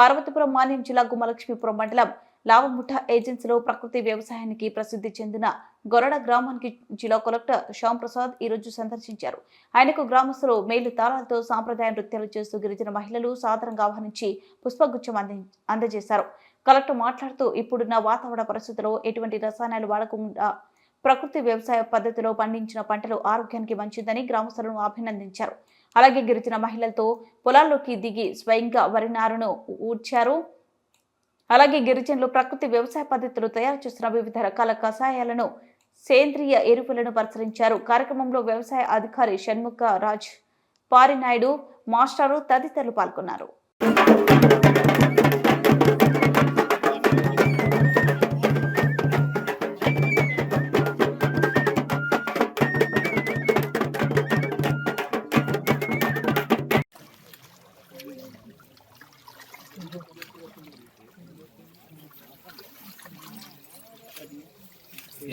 పార్వతీపురం మాన్యం జిల్లా గుమ్మలక్ష్మీపురం మండలం లావముఠ ఏజెన్సీలో ప్రకృతి వ్యవసాయానికి ప్రసిద్ధి చెందిన గొరడ గ్రామానికి జిల్లా కలెక్టర్ శ్యామ్ ప్రసాద్ ఈ రోజు సందర్శించారు. ఆయనకు గ్రామస్తులు మేలు తాళాలతో సాంప్రదాయ నృత్యాలు చేస్తూ గిరిజన మహిళలు సాధారణంగా ఆహ్వానించి పుష్పగుచ్చం అంది అందజేశారు. కలెక్టర్ మాట్లాడుతూ ఇప్పుడున్న వాతావరణ పరిస్థితుల్లో ఎటువంటి రసాయనాలు వాడకుండా ప్రకృతి వ్యవసాయ పద్ధతిలో పండించిన పంటలు ఆరోగ్యానికి మంచిదని గ్రామస్తులను అభినందించారు. అలాగే గిరిజన మహిళలతో పొలాల్లోకి దిగి స్వయంగా వరి నారును ఊడ్చారు. అలాగే గిరిజనులు ప్రకృతి వ్యవసాయ పద్ధతులు తయారు చేస్తున్న వివిధ రకాల కషాయాలను సేంద్రియ ఎరువులను పరిశీలించారు. కార్యక్రమంలో వ్యవసాయ అధికారి షణ్ముఖ రాజ్ పారినాయుడు మాస్టారు తదితరులు పాల్గొన్నారు.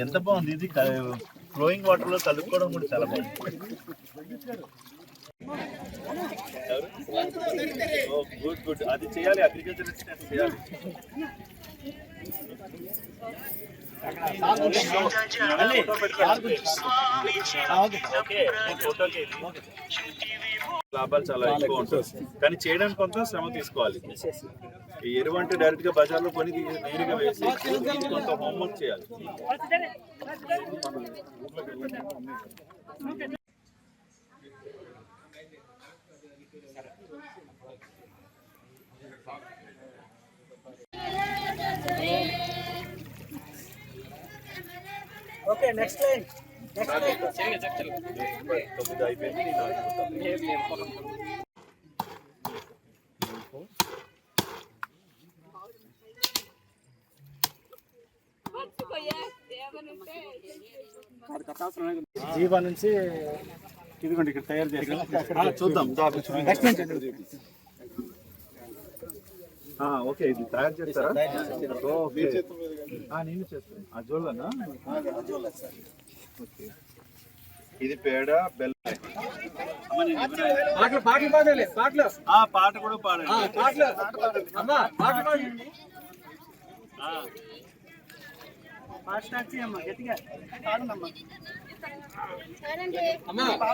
ఎంత బాగుంది ఇది? ఫ్లోయింగ్ వాటర్లో కలుపుకోవడం కూడా చాలా బాగుంది. Good good. అది చేయాలి అగ్రికల్చర్ చేయాలి. లాభాలు చాలా ఎక్కువ ఉంటుంది కానీ చేయడానికి కొంత శ్రమ తీసుకోవాలి. ఈ ఎరువు అంటే డైరెక్ట్గా బజార్లో కొని నేరుగా వేసి కొంత హోంవర్క్ చేయాలి. ఓకే నెక్స్ట్ లైన్ తొమ్మిది అయిపోయింది. జీవా నుంచి ఇదిగోండి ఇక్కడ తయారు చేస్తాం చూద్దాం. ఓకే ఇది తయారు చేస్తారా? నేను చేస్తాను. అజోలనా ఓకే. ఇది పేడ బెల్లం పాటలు పాటలు పాడాలి పాటలు. ఆ పాట కూడా పాడండి. పాటలు. అమ్మా పాటలు పాడండి పాట స్టార్ట్ చేయమ్మా గట్టిగా. పాడండి. అమ్మా అమ్మా.